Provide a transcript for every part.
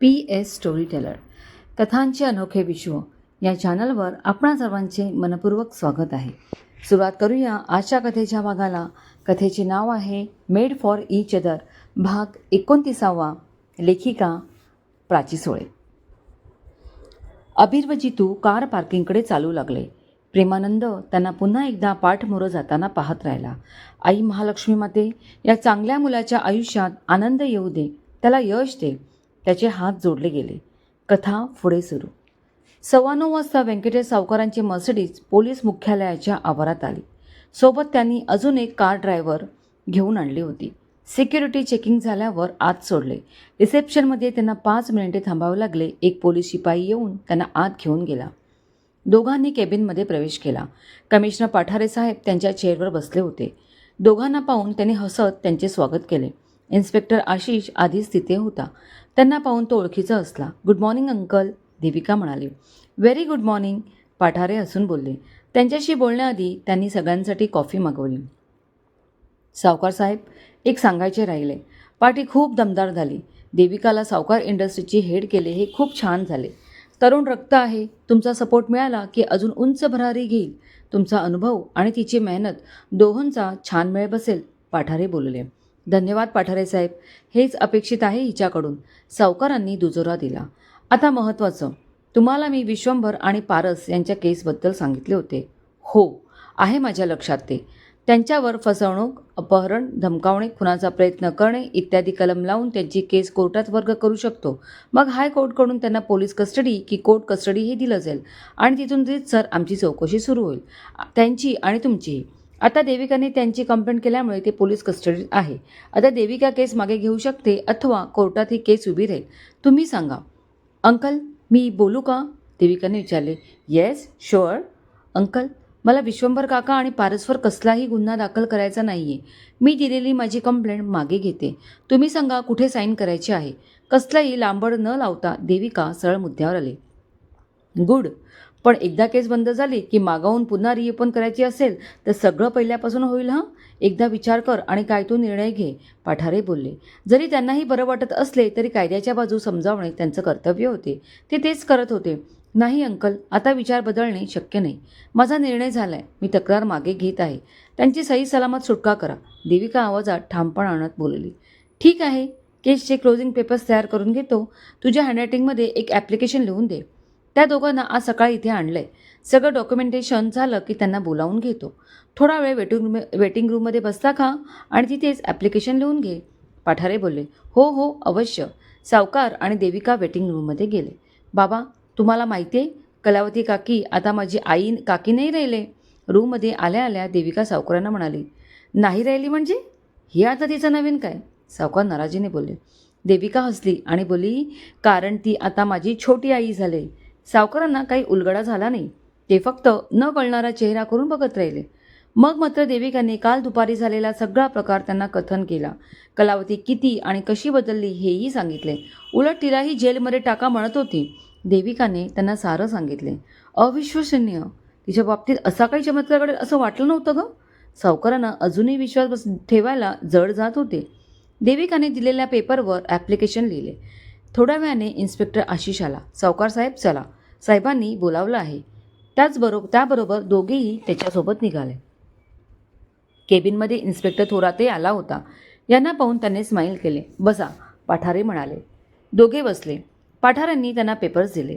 P S story teller कथांचे अनोखे विश्व. या चॅनलवर आपणा सर्वांचे मनपूर्वक स्वागत आहे. सुरुवात करूया आजच्या कथेच्या भागाला. कथेचे नाव आहे मेड फॉर इच अदर भाग एकोणतीसावा लेखिका प्राची सोळे. अभिर व जितू कार पार्किंगकडे चालू लागले. प्रेमानंद त्यांना पुन्हा एकदा पाठमोरं जाताना पाहत राहिला. आई महालक्ष्मी माते या चांगल्या मुलाच्या आयुष्यात आनंद येऊ दे त्याला यश दे. त्याचे हात जोडले गेले. कथा पुढे सुरू. सव्वा नऊ वाजता व्यंकटेश सावकारांची मर्सिडीज पोलीस मुख्यालयाच्या आवारात आली. सोबत त्यांनी अजून एक कार ड्रायव्हर घेऊन आणली होती. सिक्युरिटी चेकिंग झाल्यावर आत सोडले. रिसेप्शनमध्ये त्यांना पाच मिनिटे थांबावे लागले. एक पोलीस शिपाई येऊन त्यांना आत घेऊन गेला. दोघांनी केबिनमध्ये प्रवेश केला. कमिशनर पाठारे साहेब त्यांच्या चेअरवर बसले होते. दोघांना पाहून त्यांनी हसत त्यांचे स्वागत केले. इन्स्पेक्टर आशिष आधीच तिथे होता. त्यांना पाहून तो ओळखीचा असला. गुड मॉर्निंग अंकल देविका म्हणाली. व्हेरी गुड मॉर्निंग पाठारे हसून बोलले. त्यांच्याशी बोलण्याआधी त्यांनी सगळ्यांसाठी कॉफी मागवली. सावकार साहेब एक सांगायचे राहिले. पार्टी खूप दमदार झाली. देविकाला सावकार इंडस्ट्रीची हेड केले हे खूप छान झाले. तरुण रक्त आहे. तुमचा सपोर्ट मिळाला की अजून उंच भरारी घेईल. तुमचा अनुभव आणि तिची मेहनत दोहोंचा छान मेळ बसेल पाठारे बोलले. धन्यवाद पाठारे साहेब. हेच अपेक्षित आहे हिच्याकडून. सावकारांनी दुजोरा दिला. आता महत्त्वाचं तुम्हाला मी विश्वंभर आणि पारस यांच्या केसबद्दल सांगितले होते. हो आहे माझ्या लक्षात ते. त्यांच्यावर फसवणूक अपहरण धमकावणे खुनाचा प्रयत्न करणे इत्यादी कलम लावून त्यांची केस कोर्टात वर्ग करू शकतो. मग हायकोर्टकडून त्यांना पोलीस कस्टडी की कोर्ट कस्टडी हे दिलं जाईल आणि तिथून सर आमची चौकशी सुरू होईल. त्यांची आणि तुमचीही आता देविकाने त्यांची कंप्लेंट केल्यामुळे ते पोलीस कस्टडीत आहे. आता देविका केस मागे घेऊ शकते अथवा कोर्टात ही केस उभी राहील. तुम्ही सांगा. अंकल मी बोलू का? देविकाने विचारले. येस शुअर अंकल मला विश्वंभर काका आणि पारस्वर कसलाही गुन्हा दाखल करायचा नाही आहे मी दिलेली माझी कंप्लेंट मागे घेते. तुम्ही सांगा कुठे साईन करायची आहे? कसलाही लांबड न लावता देविका सरळ मुद्द्यावर आले. गुड पण एकदा केस बंद झाली की मागावून पुन्हा रिओपन करायची असेल तर सगळं पहिल्यापासून होईल हां? एकदा विचार कर आणि काय तो निर्णय घे पाठारे बोलले. जरी त्यांनाही बरं वाटत असले तरी कायद्याच्या बाजू समजावणे त्यांचं कर्तव्य होते. ते तेच करत होते. नाही अंकल आता विचार बदलणे शक्य नाही. माझा निर्णय झाला आहे मी तक्रार मागे घेत आहे. त्यांची सही सलामत सुटका करा. देविका आवाजात ठामपण आणत बोलली. ठीक आहे. केसचे क्लोजिंग पेपर्स तयार करून घेतो. तुझ्या हँडरायटिंगमध्ये एक ॲप्लिकेशन लिहून दे. त्या दोघांना आज सकाळी इथे आणलं आहे सगळं डॉक्युमेंटेशन झालं की त्यांना बोलावून घेतो. थोडा वेळ वेटिंग रूम वेटिंग रूममध्ये बसता का? आणि तिथेच ॲप्लिकेशन लिहून घे. पाठारे बोलले हो हो अवश्य. सावकार आणि देविका वेटिंग रूममध्ये गेले. बाबा तुम्हाला माहिती आहे कलावती काकी आता माझी आई काकी नाही राहिले. रूममध्ये आल्या आल्या देविका सावकारांना म्हणाली नाही राहिली म्हणजे? हे आता तिचं नवीन काय? सावकार नाराजीने बोलले देविका हसली आणि बोली कारण ती आता माझी छोटी आई झाली. सावकारांना काही उलगडा झाला नाही. ते फक्त न कळणारा चेहरा करून बघत राहिले. मग मात्र देविकाने काल दुपारी झालेला सगळा प्रकार त्यांना कथन केला. कलावती किती आणि कशी बदलली हेही सांगितले. उलट तिलाही जेलमध्ये टाका म्हणत होती. देविकाने त्यांना सारं सांगितले. अविश्वसनीय. तिच्या बाबतीत असा काही चमत्कार घडेल असं वाटलं नव्हतं गं. सावकारांना अजूनही विश्वास बस ठेवायला जड जात होते. देविकाने दिलेल्या पेपरवर ॲप्लिकेशन लिहिले. थोड्या वेळाने इन्स्पेक्टर आशिष आला सावकार साहेब चला. साहेबांनी बोलावलं आहे. त्याचबरोबर त्याबरोबर दोघेही त्याच्यासोबत निघाले. केबिनमध्ये इन्स्पेक्टर थोराते आला होता. यांना पाहून त्याने स्माईल केले. बसा पाठारे म्हणाले. दोघे बसले. पाठारांनी त्यांना पेपर्स दिले.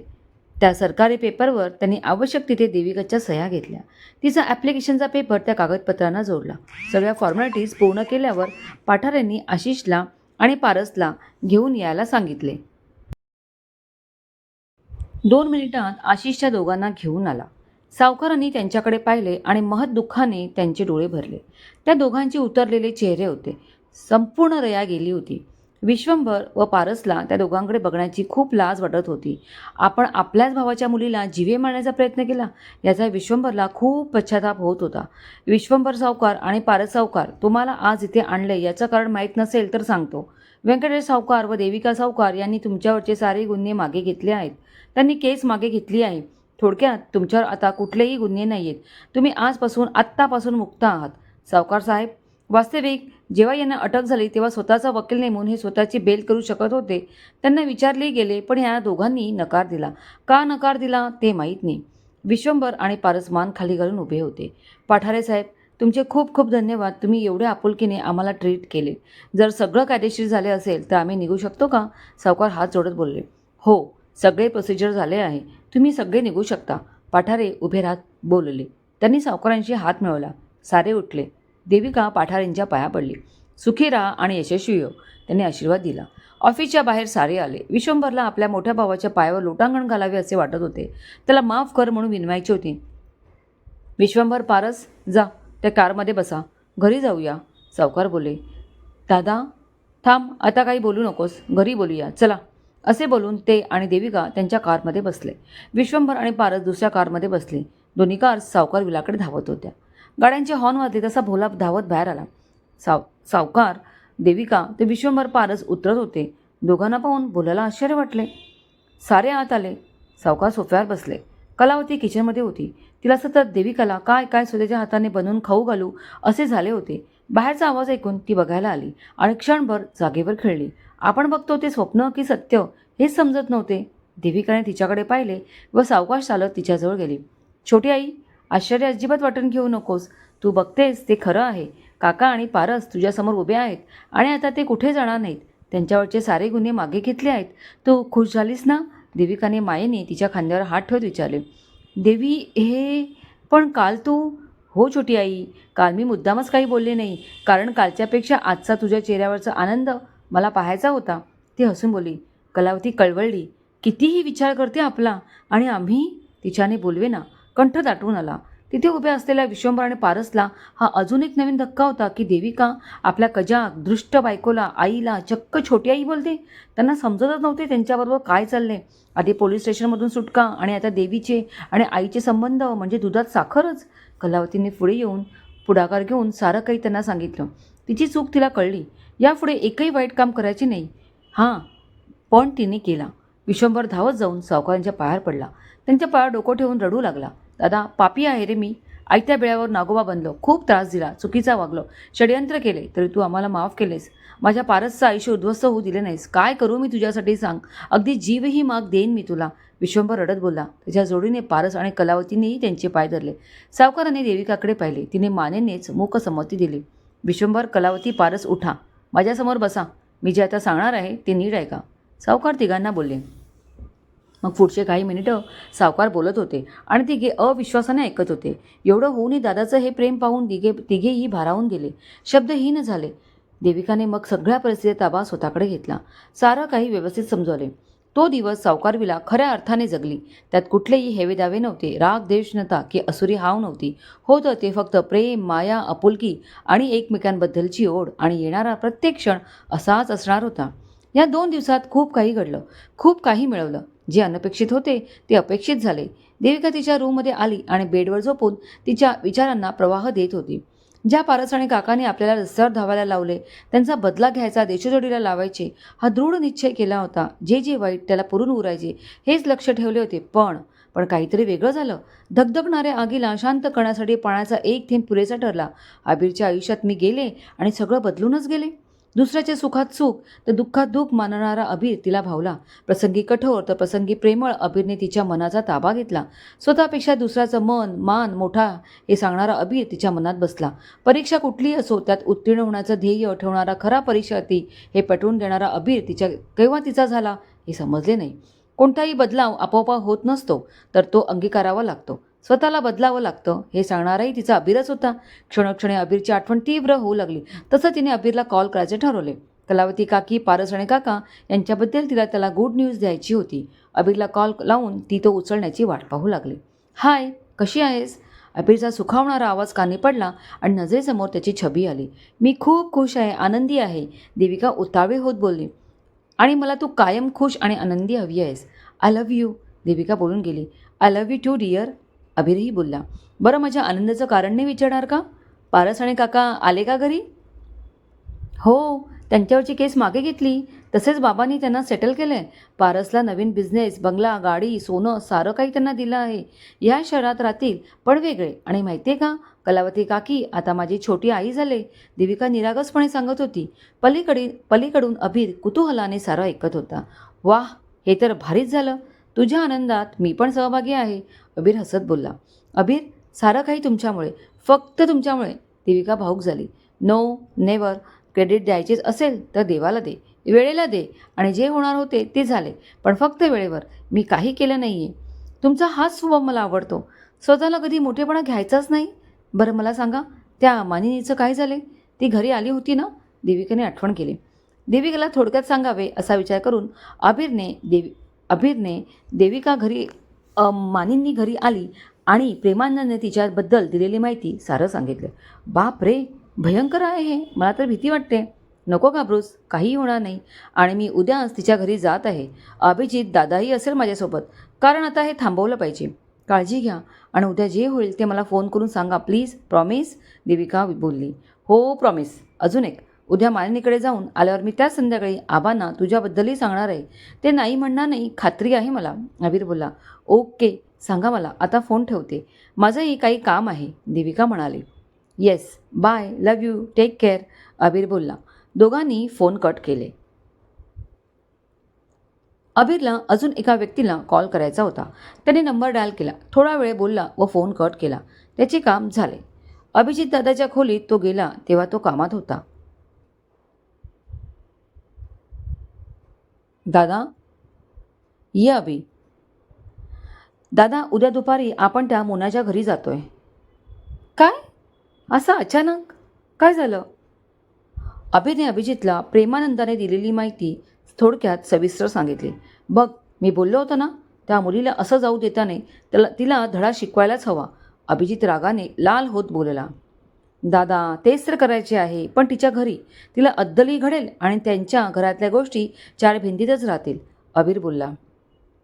त्या सरकारी पेपरवर त्यांनी आवश्यक तिथे देविकाच्या सह्या घेतल्या. तिचा ॲप्लिकेशनचा पेपर त्या कागदपत्रांना जोडला. सगळ्या फॉर्मॅलिटीज पूर्ण केल्यावर पाठाऱ्यांनी आशिषला आणि पारसला घेऊन यायला सांगितले. दोन मिनिटात आशिषच्या दोघांना घेऊन आला. सावकारांनी त्यांच्याकडे पाहिले आणि महत दुःखाने त्यांचे डोळे भरले. त्या दोघांचे उतरलेले चेहरे होते. संपूर्ण रया गेली होती. विश्वंभर व पारसला त्या दोघांकडे बघण्याची खूप लाज वाटत होती. आपण आपल्याच भावाच्या मुलीला जिवे मारण्याचा प्रयत्न केला याचा विश्वंभरला खूप पश्चाताप होत होता. विश्वंभर सावकार आणि पारस सावकार तुम्हाला आज इथे आणले याचं कारण माहीत नसेल तर सांगतो. व्यंकटेश सावकार व देविका सावकार यांनी तुमच्यावरचे सारे गुन्हे मागे घेतले आहेत. त्यांनी केस मागे घेतली आहे. थोडक्यात तुमच्यावर आता कुठलेही गुन्हे नाही आहेत तुम्ही आजपासून आत्तापासून मुक्त आहात. सावकार साहेब वास्तविक जेव्हा यांना अटक झाली तेव्हा स्वतःचा वकील नेमून हे स्वतःची बेल करू शकत होते. त्यांना विचारले गेले पण या दोघांनी नकार दिला. का नकार दिला ते माहीत नाही. विश्वंभर आणि पारस मान खाली घालून उभे होते. पाठारे साहेब तुमचे खूप खूप धन्यवाद. तुम्ही एवढ्या आपुलकीने आम्हाला ट्रीट केले. जर सगळं कायदेशीर झाले असेल तर आम्ही निघू शकतो का? सावकार हात जोडत बोलले. हो सगळे प्रोसिजर झाले आहे. तुम्ही सगळे निघू शकता. पाठारे उभे राहत बोलले. त्यांनी सावकारांशी हात मिळवला. सारे उठले. देविका पाठारेंच्या पाया पडली. सुखी राहा आणि यशस्वी हो त्यांनी आशीर्वाद दिला. ऑफिसच्या बाहेर सारे आले. विश्वंभरला आपल्या मोठ्या भावाच्या पायावर लोटांगण घालावे असे वाटत होते. त्याला माफ कर म्हणून विनवायची होती. विश्वंभर पारस जा. त्या कारमध्ये बसा. घरी जाऊया. सावकार बोले दादा थांब. आता काही बोलू नकोस. घरी बोलूया. चला. असे बोलून ते आणि देविका त्यांच्या कारमध्ये बसले. विश्वंभर आणि पारस दुसऱ्या कारमध्ये बसले. दोन्ही कार सावकार विलाकडे धावत होत्या. गाड्यांचे हॉर्न वाजले तसा भोला धावत बाहेर आला. साव सावकार देविका ते विश्वंभर पारस उतरत होते. दोघांना पाहून भोलाला आश्चर्य वाटले. सारे आत आले. सावकार सोफ्यावर बसले. कलावती किचनमध्ये होती. तिला सतत देविकाला काय काय स्वतःच्या हाताने बनवून खाऊ घालू असे झाले होते. बाहेरचा आवाज ऐकून ती बघायला आली आणि क्षणभर जागेवर खेळली. आपण बघतो ते स्वप्न की सत्य हेच समजत नव्हते. देविकाने तिच्याकडे पाहिले व सावकाश चालत तिच्याजवळ गेली. छोटी आई आश्चर्य अजिबात वाटून घेऊ नकोस. तू बघतेस ते खरं आहे. काका आणि पारस तुझ्यासमोर उभे आहेत आणि आता ते कुठे जाणार नाहीत? त्यांच्यावरचे सारे गुन्हे मागे घेतले आहेत. तू खुश झालीस ना? देविकाने मायेने तिच्या खांद्यावर हात ठेवत विचारले. देवी हे पण काल तू? हो छोटी आई काल मी मुद्दामच काही बोलले नाही. कारण कालच्यापेक्षा आजचा तुझ्या चेहऱ्यावरचा आनंद मला पाहायचा होता. ती हसून बोली कलावती कळवळली. कितीही विचार करते आपला आणि आम्ही तिच्याने बोलवे ना कंठ दाटून आला. तिथे उभ्या असलेल्या विश्वंभर आणि पारसला हा अजून एक नवीन धक्का होता की देविका आपल्या कजाक दृष्ट बायकोला आईला चक्क छोटी आई बोलते. त्यांना समजतच नव्हते त्यांच्याबरोबर काय चालले आधी पोलीस स्टेशनमधून सुटका आणि आता देवीचे आणि आईचे संबंध म्हणजे दुधात साखरच. कलावतीने पुढे येऊन पुढाकार घेऊन सारं काही त्यांना सांगितलं. तिची चूक तिला कळली. यापुढे एकही वाईट काम करायचे नाही. हां पण तिने केला. विश्वंभर धावत जाऊन सावकारांच्या पायावर पडला. त्यांच्या पायावर डोकं ठेवून रडू लागला. दादा पापी आहे रे मी. आयत्या बिळ्यावर नागोबा बनलो. खूप त्रास दिला. चुकीचा वागलो. षडयंत्र केले. तरी तू आम्हाला माफ केलेस. माझ्या पारसचं आयुष्य उद्ध्वस्त होऊ दिले नाहीस. काय करू मी तुझ्यासाठी सांग. अगदी जीवही माग देईन मी तुला. विश्वंभर रडत बोलला. त्याच्या जोडीने पारस आणि कलावतीनेही त्यांचे पाय धरले. सावकाराने देविकाकडे पाहिले. तिने मानेनेच मूक संमती दिली. विश्वंभर कलावती पारस उठा. माझ्यासमोर बसा. मी जे आता सांगणार आहे ते नीट ऐका. सावकार तिघांना बोलले. मग पुढचे काही मिनिटं सावकार बोलत होते आणि तिघे अविश्वासाने ऐकत होते. एवढं होऊनही दादाचं हे प्रेम पाहून तिघे तिघेही भारावून गेले. शब्दहीन झाले. देविकाने मग सगळ्या परिस्थितीत ताबा स्वतःकडे घेतला. सारं काही व्यवस्थित समजवले. तो दिवस सावकारविला खऱ्या अर्थाने जगली. त्यात कुठलेही हेवेदावे नव्हते. राग देश की असुरी हाव नव्हती. होतं ते फक्त प्रेम माया आपुलकी आणि एकमेकांबद्दलची ओढ आणि येणारा प्रत्येक क्षण असाच असणार होता. या दोन दिवसात खूप काही घडलं. खूप काही मिळवलं. जे अनपेक्षित होते ते अपेक्षित झाले. देविका तिच्या रूममध्ये आली आणि बेडवर झोपून तिच्या विचारांना प्रवाह देत होती. ज्या पारस आणि काकाने आपल्याला रस्त्यावर धावायला लावले त्यांचा बदला घ्यायचा देशोजोडीला लावायचे हा दृढ निश्चय केला होता. जे जे वाईट त्याला पुरून उरायचे हेच लक्ष ठेवले होते. पण पण काहीतरी वेगळं झालं. धगधगणाऱ्या आगीला शांत करण्यासाठी पाण्याचा एक थेंब पुरेसा ठरला. आबिरच्या आयुष्यात मी गेले आणि सगळं बदलूनच गेले. दुसऱ्याच्या सुखात सुख तर दुःखात दुःख मानणारा अबीर तिला भावला. प्रसंगी कठोर तर प्रसंगी प्रेमळ अबीरने तिच्या मनाचा ताबा घेतला. स्वतःपेक्षा दुसऱ्याचं मन मान मोठा हे सांगणारा अबीर तिच्या मनात बसला. परीक्षा कुठलीही असो त्यात उत्तीर्ण होण्याचं ध्येय ठेवणारा खरा परीक्षार्थी हे पटवून देणारा अबीर तिच्या केव्हा तिचा झाला हे समजले नाही. कोणताही बदलाव आपोआप होत नसतो तर तो अंगीकारावा लागतो. स्वतःला बदलावं लागतं. हे सांगणाराही तिचा अबीरच होता. क्षणक्षणी अबीरची आठवण तीव्र होऊ लागली. तसं तिने अबीरला कॉल करायचे ठरवले. कलावती काकी पारस आणि काका यांच्याबद्दल तिला त्याला गुड न्यूज द्यायची होती. अबीरला कॉल लावून ती तो उचलण्याची वाट पाहू लागली. हाय कशी आहेस? अबीरचा सुखावणारा आवाज कानी पडला आणि नजरेसमोर त्याची छबी आली. मी खूप खुश आहे आनंदी आहे. देविका उतावे होत बोलली. आणि मला तू कायम खुश आणि आनंदी हवी आहेस. आय लव्ह यू देविका बोलून गेली. I love you too dear अभिरही बोलला बरं माझ्या आनंदाचं कारण नाही विचारणार का? पारस आणि काका आले का घरी? हो त्यांच्यावरची केस मागे घेतली. तसेच बाबांनी त्यांना सेटल केलं आहे पारसला नवीन बिझनेस बंगला गाडी सोनं सारं काही त्यांना दिलं आहे. या शहरात राहतील पण वेगळे. आणि माहिती आहे का कलावती काकी आता माझी छोटी आई झाले. देविका निरागसपणे सांगत होती. पलीकडे पलीकडून अभिर कुतूहलाने सारं ऐकत होता. वाह हे तर भारीच झालं. तुझ्या आनंदात मी पण सहभागी आहे अबीर हसत बोलला. अबीर सारं काही तुमच्यामुळे फक्त तुमच्यामुळे देविका भाऊक झाली. नो नेवर क्रेडिट द्यायचेच असेल तर देवाला दे वेळेला दे आणि जे होणार होते ते झाले पण फक्त वेळेवर. मी काही केलं नाही आहे तुमचा हाच स्वभाव मला आवडतो. स्वतःला कधी मोठेपणा घ्यायचाच नाही? बरं मला सांगा त्या मानिनीचं काय झाले? ती घरी आली होती ना? देविकेने आठवण केली. देविकेला थोडक्यात सांगावे असा विचार करून आबिरने देवी अबीरने देविका घरी मानिंनी घरी आली आणि प्रेमानंदने तिच्याबद्दल दिलेली माहिती सारं सांगितलं. बाप रे भयंकर आहे हे. मला तर भीती वाटते. नको घाबरूस काहीही होणार नाही. आणि मी उद्याच तिच्या घरी जात आहे. अभिजित दादाही असेल माझ्यासोबत. कारण आता हे थांबवलं पाहिजे. काळजी घ्या. आणि उद्या जे होईल ते मला फोन करून सांगा प्लीज. प्रॉमिस. देविका बोलली. हो प्रॉमिस. अजून एक. उद्या मालिनीकडे जाऊन आल्यावर मी त्याच संध्याकाळी आबांना तुझ्याबद्दलही सांगणार आहे. ते नाही म्हणणार नाही खात्री आहे मला. अबीर बोलला ओके सांगा मला. आता फोन ठेवते. माझंही काही काम आहे देविका म्हणाली. Yes bye love you take care Abeer बोलला. दोघांनी फोन कट केले. अबीरला अजून एका व्यक्तीला कॉल करायचा होता. त्याने नंबर डायल केला. थोडा वेळ बोलला व फोन कट केला. त्याचे काम झाले. अभिजित दादाच्या खोलीत तो गेला तेव्हा तो कामात होता. दादा? ये अभि. दादा उद्या दुपारी आपण त्या मोनाच्या घरी जातोय. काय? असं अचानक? काय झालं? अभिने अभिजितला प्रेमानंदाने दिलेली माहिती थोडक्यात सविस्तर सांगितली. बघ मी बोललो होतो ना त्या मुलीला असं जाऊ देताने त्याला तिला धडा शिकवायलाच हवा. अभिजित रागाने लाल होत बोलला. दादा तेच तर करायचे आहे. पण तिच्या घरी तिला अद्दलही घडेल आणि त्यांच्या घरातल्या गोष्टी चार भिंतीतच राहतील अबीर बोलला.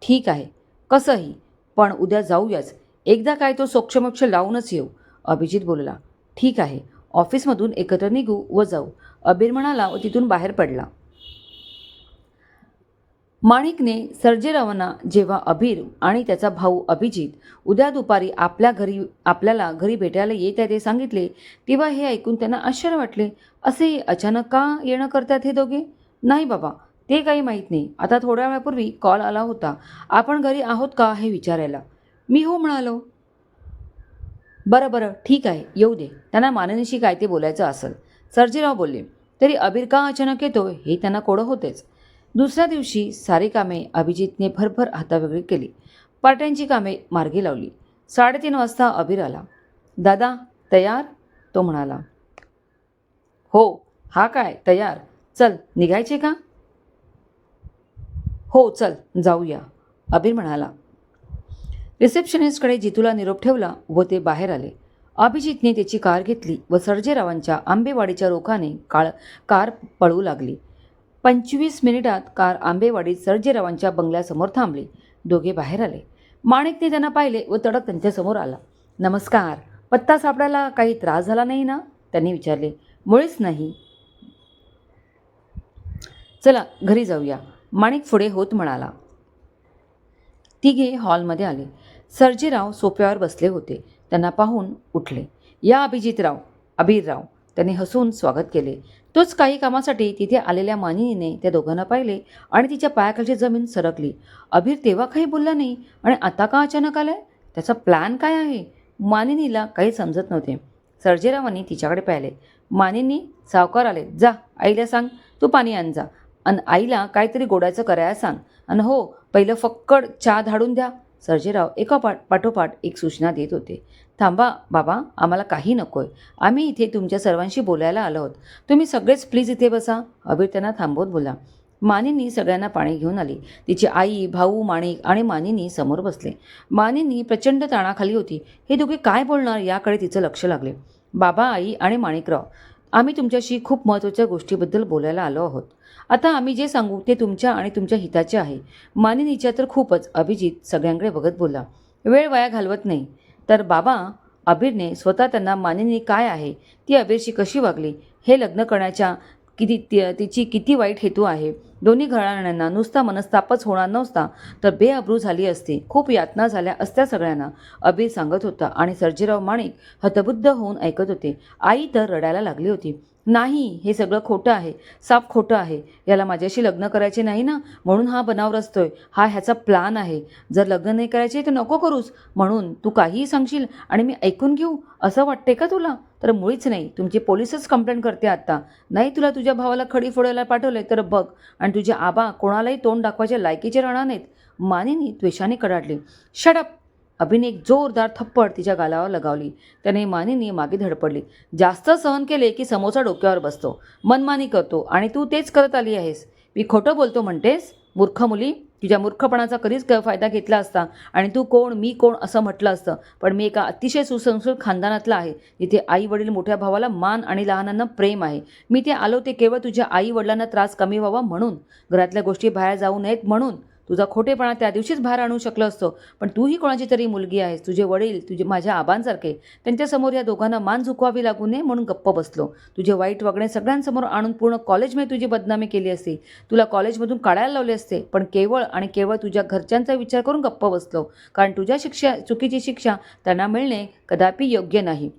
ठीक आहे कसंही पण उद्या जाऊयाच. एकदा काय तो सोक्षमोक्ष लावूनच येऊ अभिजित बोलला. ठीक आहे ऑफिसमधून एकत्र निघू व जाऊ अबीर म्हणाला व तिथून बाहेर पडला. माणिकने सर्जेरावांना जेव्हा अभिर आणि त्याचा भाऊ अभिजित उद्या दुपारी आपल्या घरी आपल्याला घरी भेटायला येत आहे ते सांगितले तेव्हा हे ऐकून त्यांना आश्चर्य वाटले. असे अचानक का येणं करतात हे दोघे? नाही बाबा ते काही माहीत नाही. आता थोड्या वेळापूर्वी कॉल आला होता. आपण घरी आहोत का हे विचारायला? मी हो म्हणालो. बरं बरं ठीक आहे येऊ दे. त्यांना माननीशी काय ते बोलायचं असेल. सर्जेराव बोलले तरी अबीर का अचानक येतो हे त्यांना कोडं होतेच. दुसऱ्या दिवशी सारी कामे अभिजितने भरभर हातावेगळी केली. पार्ट्यांची कामे मार्गी लावली. साडेतीन वाजता अबीर आला. दादा तयार? तो म्हणाला. हो हा काय? तयार. चल निघायचे का? हो चल जाऊया. अबीर म्हणाला. रिसेप्शनिस्टकडे जितूला निरोप ठेवला व ते बाहेर आले. अभिजितने त्याची कार घेतली व सर्जेरावांच्या आंबेवाडीच्या रोखाने काळ कार पळू लागली. पंचवीस मिनिटात कार आंबेवाडीत सर्जेरावांच्या बंगल्यासमोर थांबली. दोघे बाहेर आले. माणिकने त्यांना पाहिले व तडक त्यांच्यासमोर आला. नमस्कार. पत्ता सापडायला काही त्रास झाला नाही ना? त्यांनी विचारले. मुळीच नाही. चला घरी जाऊया. माणिक पुढे होत म्हणाला. तिघे हॉलमध्ये आले. सर्जेराव सोप्यावर बसले होते. त्यांना पाहून उठले. या अभिजितराव अबीरराव. त्यांनी हसून स्वागत केले. तोच काही कामासाठी तिथे आलेल्या मानिनीने त्या दोघांना पाहिले आणि तिच्या पायाखालची जमीन सरकली. अबीर तेव्हा काही बोलला नाही आणि आता का अचानक आलाय? त्याचा प्लॅन काय आहे? मानिनीला काही समजत नव्हते. सर्जेरावांनी तिच्याकडे पाहिले. मानिनी सावकार आले. जा आईला सांग. तू पाणी आण जा. आणि आईला काहीतरी गोडायचं करायला सांग. आणि हो पहिलं फक्कड चहा धाडून द्या. सर्जेराव एका पाठ पाठोपाठ एक सूचना देत होते. थांबा बाबा आम्हाला काही नको आहे आम्ही इथे तुमच्या सर्वांशी बोलायला आलो आहोत. तुम्ही सगळेच प्लीज इथे बसा. अबीर त्यांना थांबवत बोला मानिनी सगळ्यांना पाणी घेऊन आली. तिची आई भाऊ माणिक आणि मानिनी समोर बसले. मानिनी प्रचंड ताणाखाली होती. हे दोघे काय बोलणार याकडे तिचं लक्ष लागले. बाबा आई आणि माणिकराव आम्ही तुमच्याशी खूप महत्त्वाच्या गोष्टीबद्दल बोलायला आलो आहोत. आता आम्ही जे सांगू ते तुमच्या आणि तुमच्या हिताचे आहे. मानिनीच्या तर खूपच अभिजित सगळ्यांकडे बघत बोला वेळ वाया घालवत नाही. तर बाबा अबीरने स्वतः त्यांना मानिनी काय आहे? ती अबीरशी कशी वागली? हे लग्न करण्याच्या किती ति- तिची किती वाईट हेतू आहे? दोन्ही घराण्यांना नुसता मनस्तापच होणार नसता तर बेअब्रू झाली असती. खूप यातना झाल्या असत्या सगळ्यांना अबीर सांगत होता. आणि सर्जीराव माणिक हतबुद्ध होऊन ऐकत होते. आई तर रडायला लागली होती. नाही हे सगळं खोटं आहे साफ खोटं आहे. याला माझ्याशी लग्न करायचे नाही ना? म्हणून हा बनाव रचतोय. हा ह्याचा प्लान आहे. जर लग्न नाही करायचे तर नको करूस. म्हणून तू काहीही सांगशील आणि मी ऐकून घेऊ. असं वाटते का तुला? तर मुळीच नाही. तुमची पोलिसच कंप्लेंट करते आत्ता नाही तुला तुझ्या भावाला खडी फोडायला पाठवले तर बघ. आणि तुझे आबा कोणालाही तोंड दाखवायच्या लायकीचे राहणार नाहीत. मानेनी त्वेषाने कडाडली. शडप अभिने एक जोरदार थप्पड तिच्या गालावर लगावली. त्याने मानेनी मागे धडपडली. जास्त सहन केले की समोसा डोक्यावर बसतो. मनमानी करतो. आणि तू तेच करत आली आहेस. मी खोटं बोलतो म्हणतेस? मूर्ख मुली तुझ्या मूर्खपणाचा कधीच फायदा घेतला असता. आणि तू कोण मी कोण असं म्हटलं असतं. पण मी एका अतिशय सुसंस्कृत खानदानातला आहे. जिथे आई वडील मोठ्या भावाला मान आणि लहानांना प्रेम आहे. मी ते आलो ते केवळ तुझ्या आई वडिलांना त्रास कमी व्हावा म्हणून. घरातल्या गोष्टी बाहेर जाऊ नयेत म्हणून. तुझा खोटेपणा त्या दिवशीच भार आणू शकलो असतो. पण तूही कोणाची तरी मुलगी आहेस. तुझे वडील तुझे माझ्या आबांसारखे त्यांच्यासमोर या दोघांना मान झुकवावी लागू नये म्हणून गप्प बसलो. तुझे वाईट वागणे सगळ्यांसमोर आणून पूर्ण कॉलेजमध्ये तुझी बदनामी केली असती. तुला कॉलेजमधून काढायला लावले असते. पण केवळ आणि केवळ तुझ्या घरच्यांचा विचार करून गप्प बसलो. कारण तुझ्या शिक्षा चुकीची शिक्षा त्यांना मिळणे कदापि योग्य नाही.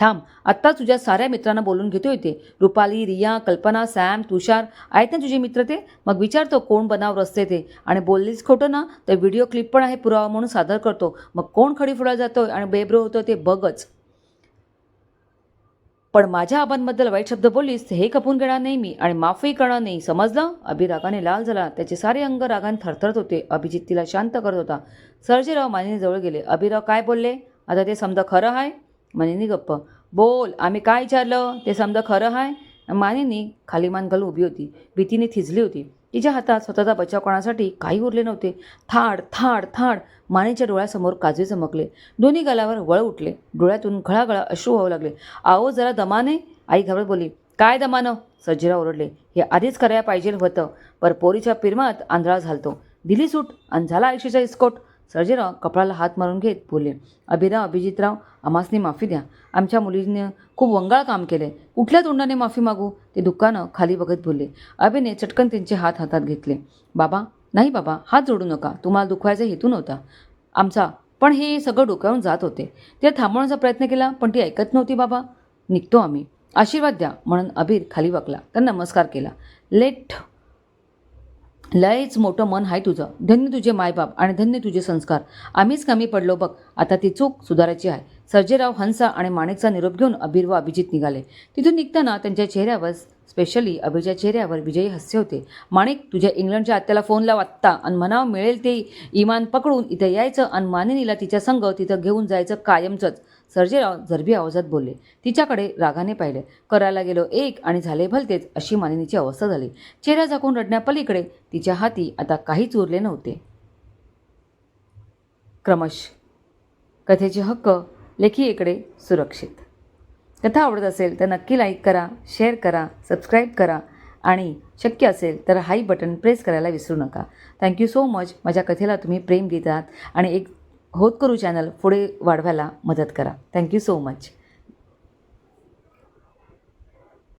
थांब आत्ता तुझ्या साऱ्या मित्रांना बोलून घेतो येते रुपाली रिया कल्पना सॅम तुषार आहेत ना तुझे मित्र ते? मग विचारतो कोण बनाव रस्ते ते. आणि बोललीच खोटं ना तर व्हिडिओ क्लिप पण आहे पुरावा म्हणून सादर करतो. मग कोण खडी फुडायला जातोय आणि बेब्रो होतो ते बघच. पण माझ्या आबांबद्दल वाईट शब्द बोललीस हे खपून घेणार नाही मी आणि माफही करणार नाही. समजलं? अभि रागाने लाल झाला. त्याचे सारे अंग रागाने थरथरत होते. अभिजित तिला शांत करत होता. सर्जेराव मानेने जवळ गेले. अभिराव काय बोलले? आता ते समजा खरं आहे? मानिनी गप्प. बोल आम्ही काय विचारलं? ते समजा खरं आहे मानेनी खाली मान घालून उभी होती. भीतीने थिजली होती. तिच्या हातात स्वतःचा बचाव करण्यासाठी काही उरले नव्हते. थाड थाड थाड मानेच्या डोळ्यासमोर काजवे चमकले. दोन्ही गालावर वळ उठले. डोळ्यातून घळागळा अश्रू व्हावं लागले. आहो जरा दमाने. आई घाबरत बोली काय दमानं? सज्जीराव ओरडले. हे आधीच करायला पाहिजे होतं पर पोरीच्या पिरमात आंधळा झालतो. दिली सूट आणि झाला आयुष्याचा इस्कोट. सर्जेराव कपडाला हात मारून घेत बोलले अभिराव अभिजितराव आम्हासनी माफी द्या. आमच्या मुलीने खूप वंगाळ काम केले. कुठल्या तोंडाने माफी मागू? ते दुकानं खाली बघत बोलले. अभिने चटकन त्यांचे हात हातात घेतले. बाबा नाही बाबा हात जोडू नका. तुम्हाला दुखवायचा हेतू नव्हता. आमचा पण हे सगळं डोक्यावरून जात होते. ते थांबवण्याचा प्रयत्न केला पण ती ऐकत नव्हती बाबा. निघतो आम्ही. आशीर्वाद द्या म्हणून अभिर खाली वाकला तर नमस्कार केला. लेट लयच मोठं मन आहे तुझं. धन्य तुझे मायबाप आणि धन्य तुझे संस्कार. आम्हीच कमी पडलो बघ. आता ती चूक सुधारायची आहे. सर्जेराव हंसा आणि माणिकचा निरोप घेऊन अबीर व अभिजित निघाले. तिथून निघताना त्यांच्या चेहऱ्यावर स्पेशली अभिच्या चेहऱ्यावर विजयी हास्य होते. माणिक तुझ्या इंग्लंडच्या आत्याला फोन लाव आत्ता. आणि म्हणावं मिळेल ते इमान पकडून इथं यायचं. आणि मानिनीला तिच्या संग तिथं घेऊन जायचं कायमचंच. सर्जेराव जरबी आवाजात बोलले तिच्याकडे रागाने पाहिले. करायला गेलो एक आणि झाले भलतेच अशी मानिनीची अवस्था झाली. चेहरा झाकून रडण्यापलीकडे तिच्या हाती आता काहीच उरले नव्हते. क्रमश. कथेचे हक्क लेखिकेकडे सुरक्षित. कथा आवडत असेल तर नक्की लाईक करा शेअर करा सबस्क्राईब करा आणि शक्य असेल तर हाई बटन प्रेस करायला विसरू नका. थँक्यू सो मच माझ्या कथेला तुम्ही प्रेम देतात आणि एक होत करू चॅनल पुढे वाढवायला मदत करा. Thank you so much